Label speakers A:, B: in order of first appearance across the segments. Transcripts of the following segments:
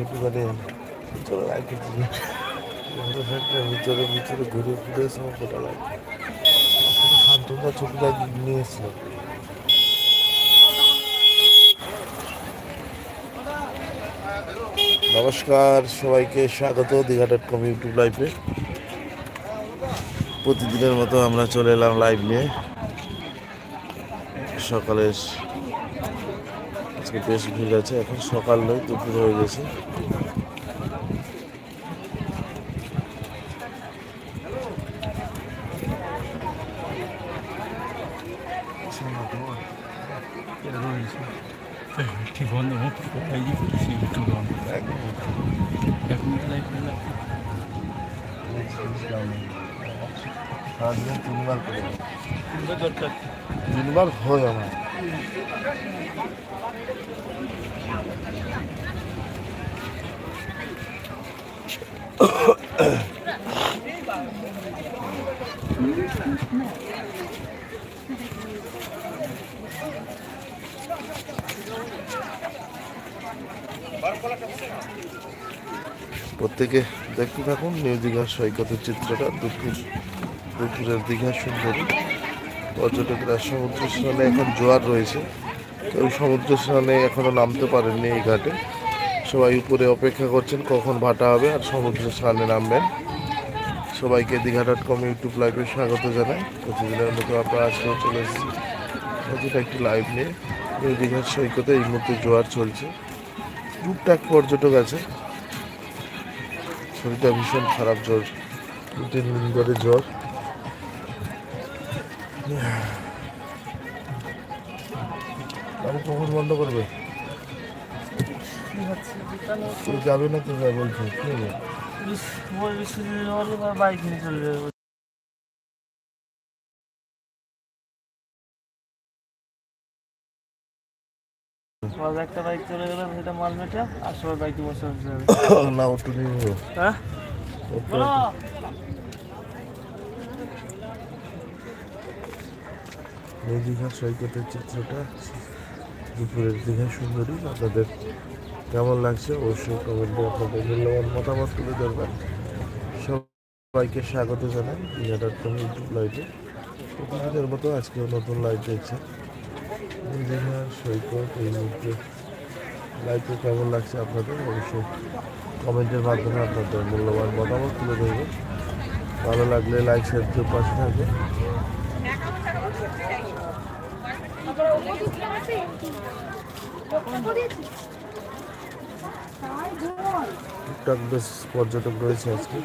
A: ছোট মানে চলে লাগে ভিতরে ভিতরে ঘুরে ঘুরে সব ফোটা লাগে। শান্তনটা ছোট দাগি নিয়ে এসেছিল নমস্কার, সবাইকে স্বাগত দীঘা ডট কম ইউটিউব লাইভে প্রতিদিনের মতো আমরা চলে এলাম লাইভ নিয়ে। সকালের আজকে বেশ ভিড় আছে এখন সকাল নয় দুপুর হয়ে গেছে।
B: ঠিক বন্ধ যে একটু বন্ধ
A: সারাদিনে তিনবার করে। তিনবার হয় আমার। প্রত্যেকে দেখতে থাকুন নিউ দীঘার সৈকতের চিত্রটা দুপুর দুপুরের দীঘা সুন্দরী। পর্যটকরা সমুদ্র স্নানে এখন জোয়ার রয়েছে। কেউ সমুদ্র স্নানে এখনও নামতে পারেননি এই ঘাটে। সবাই উপরে অপেক্ষা করছেন কখন ভাটা হবে আর সমুদ্র স্নানে নামবেন। সবাইকে দীঘা ডট কম ইউটিউব লাইভে স্বাগত জানাই। প্রতিদিনের মতো আমরা আজকেও চলে এসেছি একটি লাইভ নিয়ে। নিউ দীঘার সৈকতে এই মুহূর্তে জোয়ার চলছে। টুকটাক পর্যটক আছে। শরীরটা ভীষণ খারাপ জ্বর দু তিন দিন ধরে জ্বর। বাবু কখন বন্ধ করবে? তুই যাবে না তো বলছো? কি হবে?
B: বাইক নিয়ে চলে যাবে সব একটা বাইক চলে গেলে সেটা মাল মেটা আর সবাই বাইকে বসে বসে যাবে
A: না ওটু নিয়ে
B: হ্যাঁ
A: ওটু
B: বলো
A: এই দীঘার সৈকতের চিত্রটা দুপুরের দীঘা সুন্দরী। আপনাদের কেমন লাগছে অবশ্যই কমেন্টে আপনাদের মূল্যবান মতামত তুলে ধরবেন। সবাইকে স্বাগত জানাই দীঘা ডট কম ইউটিউব লাইভে। প্রতিদিনের মতো আজকেও নতুন লাইভ দেখছেন এই দীঘার সৈকত, এই মুহূর্তে লাইভে কেমন লাগছে আপনাদের অবশ্যই কমেন্টের মাধ্যমে আপনাদের মূল্যবান মতামত তুলে ধরবেন। ভালো লাগলে লাইক শেয়ার পাশে থাকবেন। টুকটাক বেশ পর্যটক রয়েছে আজকে।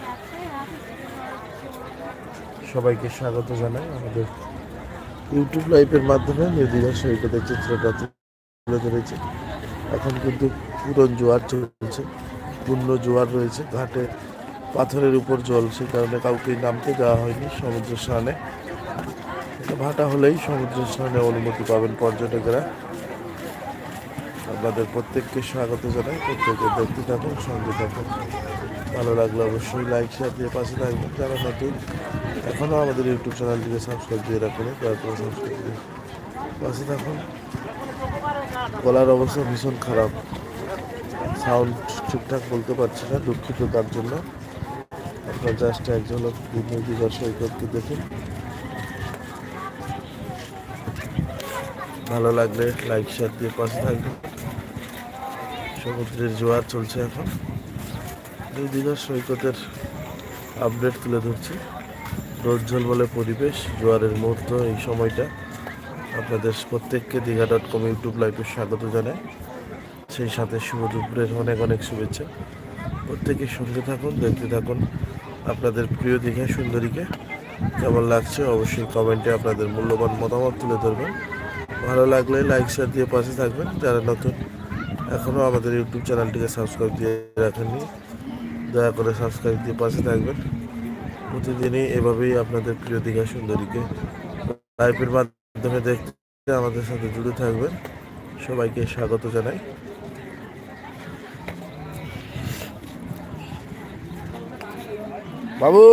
A: সবাইকে স্বাগত জানাই আমাদের ইউটিউব লাইভের মাধ্যমে। নদীরা সৈকতের চিত্রটা তুলে ধরেছে। এখন কিন্তু পুরন জোয়ার চলছে, পূর্ণ জোয়ার রয়েছে। ঘাটে পাথরের উপর জল সে কারণে কাউকে নামতে যাওয়া হয়নি সমুদ্র স্নানে। ভাটা হলেই সমুদ্র স্নানে অনুমতি পাবেন পর্যটকেরা। আপনাদের প্রত্যেককে স্বাগত জানাই প্রত্যেকে দেখতে থাকুন, সঙ্গে থাকুন। ভালো লাগলে অবশ্যই লাইক শেয়ার দিয়ে পাশে থাকবেন। যারা নতুন, এখনও আমাদের ইউটিউব চ্যানেলটিকে সাবস্ক্রাইব দিয়ে রাখুন, দয়া করে সাবস্ক্রাইব দিয়ে পাশে থাকুন। গলার অবস্থা ভীষণ খারাপ। সাউন্ড ঠিকঠাক বলতে পারছি না, দুঃখিত তার জন্য। আপনার জাস্ট এক ঝলক দিঘার সৈকতকে দেখুন। ভালো লাগলে লাইক শেয়ার দিয়ে পাশে থাকবেন। সমুদ্রের জোয়ার চলছে এখন। এই দীঘার সৈকতের আপডেট তুলে ধরছি। রোজ্জ্বল বলে পরিবেশ, জোয়ারের মুহূর্ত এই সময়টা। আপনাদের প্রত্যেককে দীঘা ডট কম ইউটিউব লাইভে স্বাগত জানাই। সেই সাথে শুভ দুপুরের অনেক অনেক শুভেচ্ছা। প্রত্যেকের সঙ্গে থাকুন, দেখতে থাকুন। আপনাদের প্রিয় দীঘা সুন্দরীকে কেমন লাগছে অবশ্যই কমেন্টে আপনাদের মূল্যবান মতামত তুলে ধরবেন। ভালো লাগলে লাইক শেয়ার দিয়ে পাশে থাকবেন। যারা নতুন এখনও আমাদের ইউটিউব চ্যানেলটিকে সাবস্ক্রাইব দিয়ে রাখেননি, দয়া করে সাবস্ক্রাইব দিয়ে পাশে থাকবেন। প্রতিদিনই এভাবেই আপনাদের প্রিয় দীঘা সুন্দরীকে লাইভের মাধ্যমে দেখতে আমাদের সাথে জুড়ে থাকবেন। সবাইকে স্বাগত জানাই। বাবু!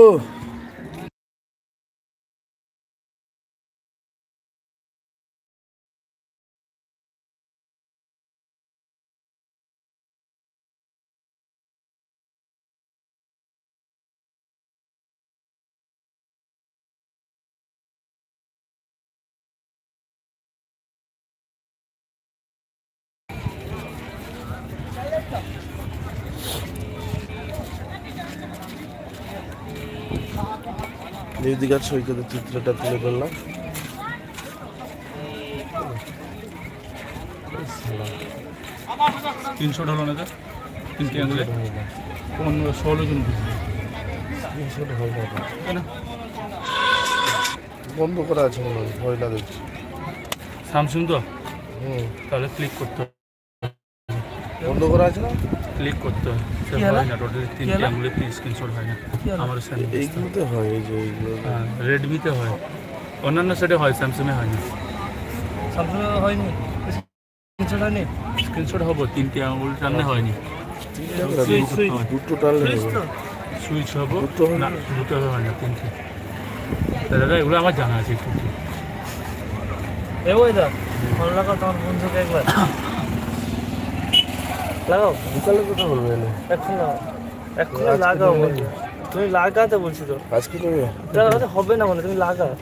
A: নিউ দীঘার সৈকতের চিত্রটা তুলে ধরলাম।
B: তিনশো না তো তিনটে আঙুলে? পনেরো ষোলো জন কেন?
A: বন্ধ করা আছে মনে হয় ভয় লাগে
B: স্যামসুং তো?
A: হুম।
B: তাহলে ক্লিক করতে হবে।
A: বন্ধ করা আছে না?
B: ক্লিক করতে হয়। হয় না টোটালি তিনটে? আঙুলে স্ক্রিনশট হয় না। আমার
A: এইগুলোতে হয় এই যে এইগুলো?
B: রেডমিতে হয়। অন্যান্য সেটে হয় স্যামসাংয়ে হয় না।
C: স্যামসুং হয়নি? তিনশো হয়নি?
B: স্ক্রিনশট হব তিনটে আঙুল টানলে হয়নি।
A: দুটো টানলে
C: সুইচ
A: হবে?
B: না দুটো হয় না তিনটে। দাদা এগুলো আমার জানা আছে একটু। একটু।
C: এ ওই দা ফোন লাগাও তোমার বন্ধুকে একবার। লাগাও।
A: বিকালে কোথাও বলবে
C: এখন লাগাও। এখন লাগাও
A: তুমি
C: লাগাতে বলছি তো।
A: আজকে তুমি
C: লাগাতে হবে না মানে তুমি লাগাও।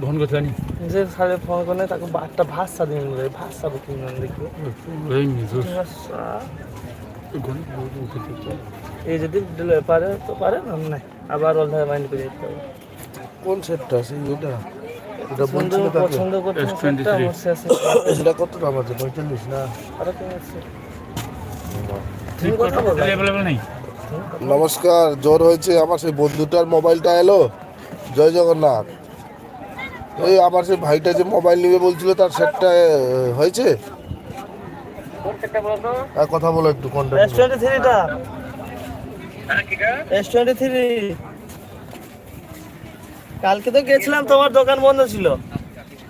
B: বহন করতে জানি
C: যে সালে ফোন করে তাকে একটা ভাষা দিন বলে ভাষা
B: এই
C: যদি দিলে পারে তো পারে না? নাই। আবার অল্টার মাইন্ড করে হবে।
A: কোন সেটটা সেই ওটা তাকে।
C: পছন্দ করতে সেটা
A: কত দাম আছে। পঁয়তাল্লিশ না?
C: আরও কি আছে তুমি কথা বলো
B: অ্যাভেলেবল নেই
A: নমস্কার জ্বর হয়েছে আমার সেই বন্ধুটার মোবাইলটা এলো। জয় জগন্নাথ। এই আমার সেই ভাইটা যে মোবাইল নিবে বলছিল তার সেটটা হয়েছে? হ্যাঁ কথা বলো একটু
C: এস টোয়েন্টি থ্রিটা এস টোয়েন্টি থ্রি কালকে তো গেছিলাম তোমার দোকান বন্ধ ছিল।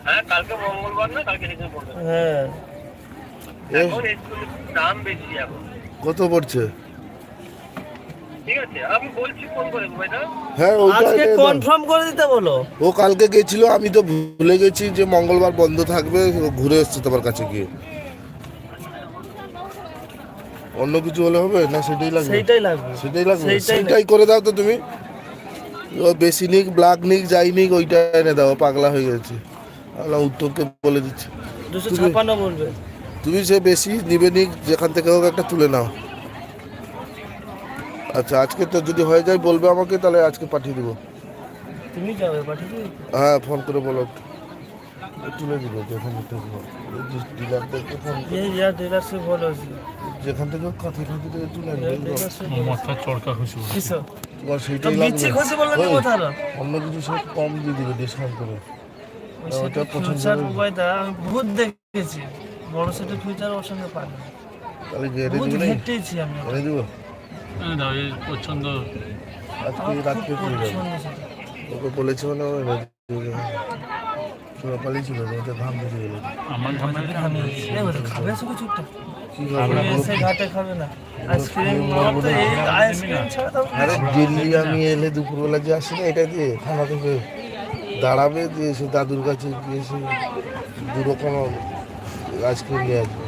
D: হ্যাঁ কালকে মঙ্গলবার না কালকে
C: হ্যাঁ।
D: দাম বেশি এখন।
A: কত পড়ছে?
D: ঠিক আছে আমি বলছি ফোন করে ভাইদা
A: হ্যাঁ
C: আজকে কনফার্ম করে দিতে বলো।
A: ও কালকে গেছিল আমি তো ভুলে গেছি যে মঙ্গলবার বন্ধ থাকবে ঘুরে এসছে তোমার কাছে গিয়ে। অন্য কিছু হলে হবে? না সেটাই লাগবে? সেটাই লাগবে?
C: সেইটাই
A: করে দাও তো তুমি। ও বেশি নিক ব্ল্যাক নিক যাই নিক ওইটা এনে দাও পাগলা হয়ে গেছে। উত্তরকে বলে দিচ্ছি।
C: দুশো ছাপ্পান্ন বলবে।
A: তুমি সে বেশি নিবে নিক যেখান থেকে হোক একটা তুলে নাও। আচ্ছা আজকে তো যদি হয়ে যায় বলবে আমাকে তাহলে আজকে পাঠিয়ে দেবো।
C: তুমি যাবে পাঠিয়ে দিবি?
A: হ্যাঁ ফোন করে বলো তুলে দিবে যেখান থেকে ডিলারদেরকে ফোন
C: ডিলারশিপ
A: যেখান থেকে কাঁথি কাঁথি থেকে তুলে আনবে
B: মাথা চড়কা খুশি
A: তোমার সেইটাই লাগবে।
C: হলো
A: অন্য কিছু সব কম দিয়ে দিবে ডিসকাউন্ট করে। ওটা পছন্দ
C: আমি বহুত দেখেছি। বড় সেটের ফিউচার ওর সঙ্গে পাই না।
A: তাহলে গেড়ে
C: বহুত
A: দিবে
C: ঘেটেছি আমি।
A: এনে দেবো?
B: দাও এই পছন্দ।
A: আজকে রাত্রে যাব। ওকে বলেছি মানে ও দেবে ঘাম গেল
B: আমার
C: আমি খাবে শুধু চুপটা
A: কি আরে দিল্লি আমি এলে দুপুরবেলা যে আসি না এটা দিয়ে থানা থেকে দাঁড়াবে দিয়ে সে দাদুর কাছে গিয়ে সে দু রকম আইসক্রিম নিয়ে আসব।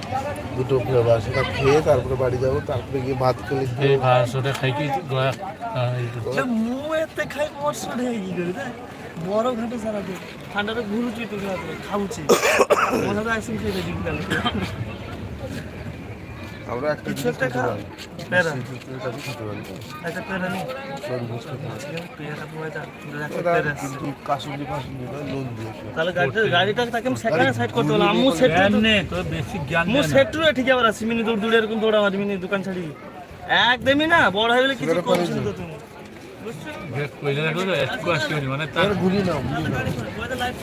A: দুটো ফ্লেভার সেটা খেয়ে তারপরে বাড়ি যাব তারপরে গিয়ে ভাত খেলে
B: এই ভাষাটা খাই কি? গয়া আহ, এই তো।
C: সে মুয়েতে খাই বর্ষ ঢেকে কি করে দেখ? বড় ঘাটে সারা দিন। ঠান্ডাটা ঘুরুচি তো ঘাটে মনে তো আইসক্রিম খেয়ে দিন গেল
A: আমরা একটা
C: কিছু একটা
A: খেতে
C: খাও।
A: পারি
C: পেয়ারা পেয়ারা নি পেয়ারা তাহলে গাড়িটা গাড়িটা তাকে আমি সেখানে সাইড করতে হলো আমু সেট
B: নেই তোর বেশি জ্ঞান
C: মু
B: নেই না।
C: সেট টু ঠিক আবার আসি মিনি দৌড় দৌড়ে এরকম দৌড়া মারি মিনি দোকান ছাড়ি একদমই না বড় হয়ে গেলে কিছু
A: না।
C: তো তুমি
B: তো, মানে
A: না না
C: লাইভ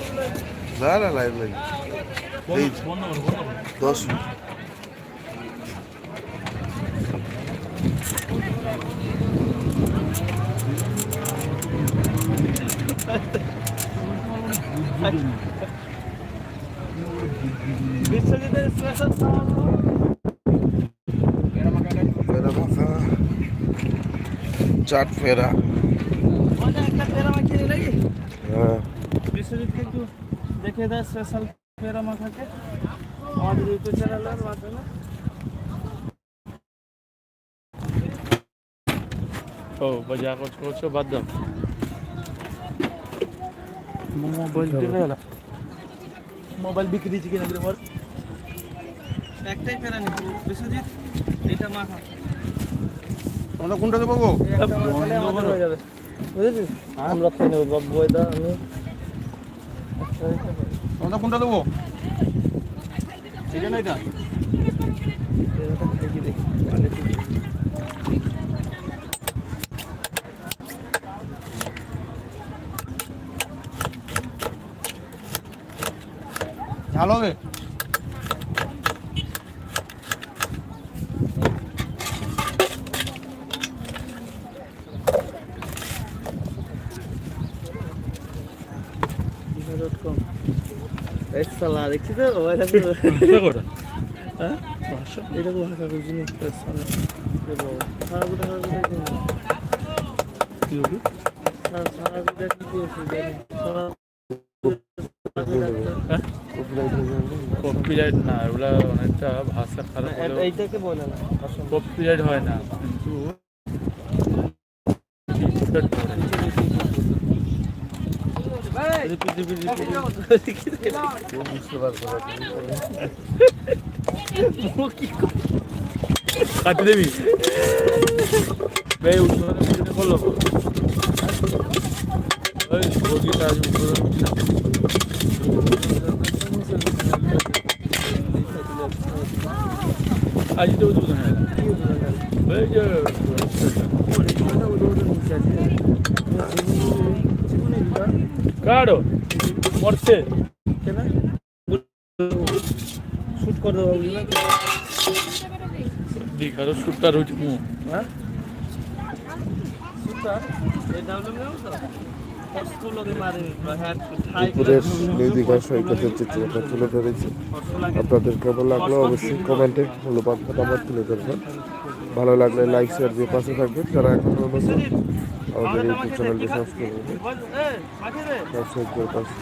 A: না না লাইভ। দশ মিনিট
C: বিশ্বজিতের স্পেশাল
A: ফেরা মাখা চাট হ্যাঁ।
C: বিশ্বজিৎকে একটু দেখে দেয় স্পেশাল পেয়ারা মাখাকে আমাদের ইউটিউব চ্যানেলের মাধ্যমে
B: ও, বাজা করছ, বাদ দাও। মোবাইল থেকে গেল
C: মোবাইল বিক্রি দিচ্ছি কিনা করে বল। একটাই পেয়ারা নি বিশ্বজিৎ
A: আমরা
C: একটা মাখালে আমাদের হয়ে যাবে। বুঝেছিস? আমরা খাই নেব। বাবু বয়দা আমি
B: তোমাদের কোনটা দেবো? এটা না এটা
C: দেখি দেখি।
B: ঝাল হবে।
C: দেখছি তো এরকম ভাষা করছি না সারা গুলো সারা গুলো
B: কি হবে
C: সারা সারা কি হচ্ছে জানি সারা
B: কপিরাইট না ওগুলা অনেকটা ভাষা খারাপ হলেও
C: এইটাকে বলে না
B: কপিরাইট হয় না। কিন্তু। কাটি দেবি ভাই উঠে করল ওই আজ তো উদ্বোধন হয়ে এই যে কারও মরছে
C: শুট করে
B: দিঘারও সুটটা রয়েছে
C: হ্যাঁ শুটটা
A: দুপুরের নদীকা সৈকতের চিত্রটা তুলে ধরেছি। আপনাদের কেমন লাগল অবশ্যই কমেন্টে মূল্যবান মতামত তুলে ধরবেন। ভালো লাগলে লাইক শেয়ার দিয়ে পাশে থাকবেন। যারা এখনও নতুন, আমাদের ইউটিউব চ্যানেলটি সাবস্ক্রাইব
C: রে
A: সাবস্ক্রাইব করে পাশে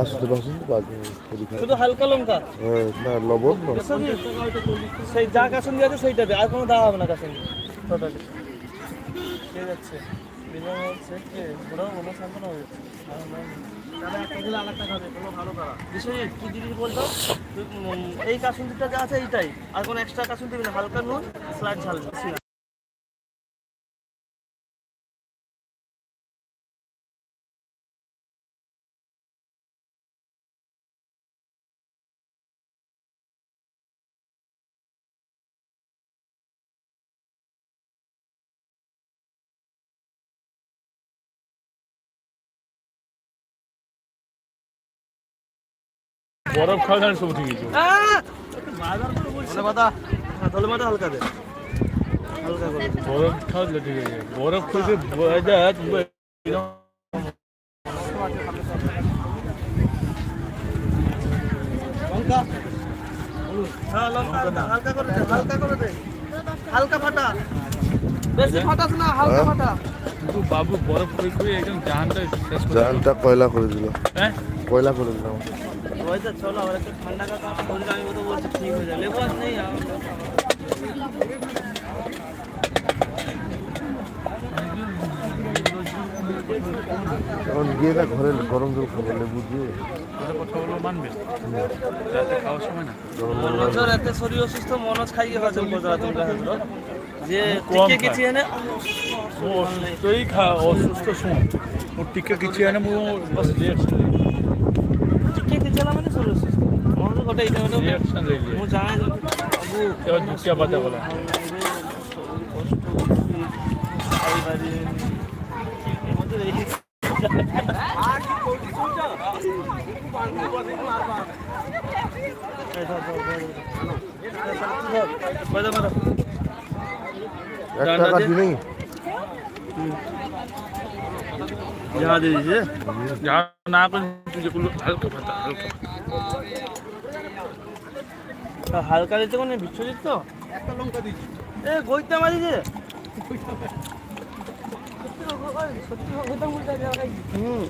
C: আছে না আছে। শুধু হালকা লঙ্কা
A: লবণ
C: সেই যা কাসুন দিয়ে আছে সেইটা দে আর কোনো দেওয়া হবে না কাসুন টোটালি কে যাচ্ছে বিজয় হচ্ছে কে বড় বড় শান্তনা যাচ্ছে আর নাই। তাহলে একটা দিলে আরেকটা খাবে, কোনো ভালো করা। বিশ্বজিৎ, কি দিবি বলতো? তুই, উম, এই কাসুন্দিটা যা আছে এইটাই আর কোনো এক্সট্রা কাসুন দিবি না হালকা নুন স্লাইড ঝাল
B: বরফ খাওয়া সব ঠিক আছে। বরফ খাওয়া ঠিক আছে। বরফ খেতে
C: হালকা করে দে হালকা করে দে হালকা ফাটা বেশি ফাটাস না হালকা ফাটা
B: কিন্তু বাবু বরফ করে একদম জাহানটা দিল।
A: জানটা কয়লা করে দিল?
B: হ্যাঁ?
A: কয়লা করে দিলাম
C: ওইটা চলো আবার একটু ঠান্ডা কাকা শরীর আমি তো বলছি ঠিক হয়ে যায় লেবু নেই আমার
A: এখন গিয়ে না ঘরে গরম জল খাব লেবু দিয়ে।
B: ওদের কথা বলব মানবে? রাতে খাওয়ার সময় না?
C: মনোজর এত শরীর অসুস্থ মনোজ খাইয়ে হজম করতে তোমরা যে টিকে কিছু এনে
B: অসুস্থই খা অসুস্থ সময় ওর টিকা কিছু এনে মু বাস দুটিয়া পাতা বলা
A: এক টাকা দিই নাকি
C: यहाँ दे दीजिए
B: যা না করে যেগুলো হালকা পাতা হালকা
C: দিতে কোনো বিশ্বজিৎ তো? একটা লঙ্কা দিচ্ছি এ গইতে মারি যে? হুম।